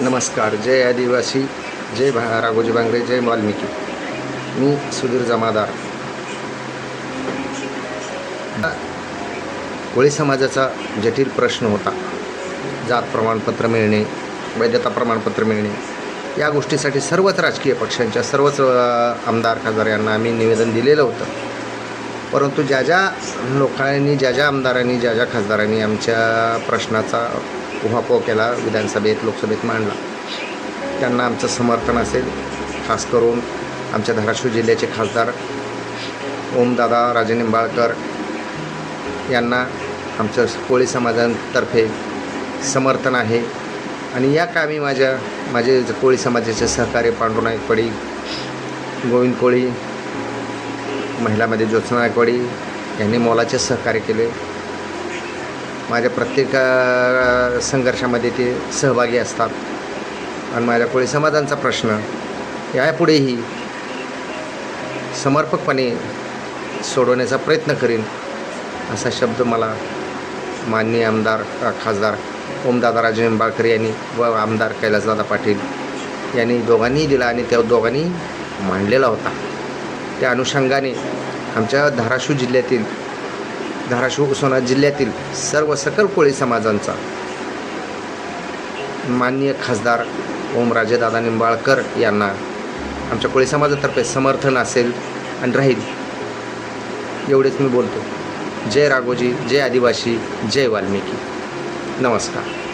नमस्कार जय आदिवासी जय भा राघोजी बांगरे जय वाल्मिकी. मी सुधीर जमादार. कोळी समाजाचा जटिल प्रश्न होता. जात प्रमाणपत्र मिळणे वैधता प्रमाणपत्र मिळणे या गोष्टीसाठी सर्वच राजकीय पक्षांच्या सर्वच आमदार खासदार यांना आम्ही निवेदन दिलेलं होतं. परंतु ज्या ज्या लोकांनी ज्या ज्या आमदारांनी ज्या ज्या खासदारांनी आमच्या प्रश्नाचा उहापोह केला विधानसभेत लोकसभेत मांडला. त्यांना आमचं समर्थन असेल खास करून आमच्या धाराशिव जिल्ह्याचे खासदार ओमदादा राजे निंबाळकर यांना आमच्या कोळी समाजातर्फे समर्थन आहे. आणि या कामी माझ्या माझे कोळी समाजाचे सहकार्य पांडुनाईक पडी गोविंद कोळी महिलामध्ये ज्योत्सनायकवाडी यांनी मोलाचे सहकार्य केले. माझ्या प्रत्येक संघर्षामध्ये ते सहभागी असतात. आणि माझ्या कोळी समाजांचा प्रश्न यापुढेही समर्पकपणे सोडवण्याचा प्रयत्न करीन असा शब्द मला माननीय आमदार खासदार ओमदादा राजे निंबाळकर यांनी व आमदार कैलासदादा पाटील यांनी दोघांनीही दिला आणि त्या दोघांनी मांडलेला होता. त्या अनुषंगाने आमच्या धाराशिव जिल्ह्यातील धाराशिव उस्मानाबाद जिल्ह्यातील सर्व सकल कोळी समाजांचा माननीय खासदार ओमराजे दादा निंबाळकर यांना आमच्या कोळी समाजातर्फे समर्थन असेल आणि राहील एवढेच मी बोलतो. जय राघोजी जय आदिवासी जय वाल्मिकी. नमस्कार.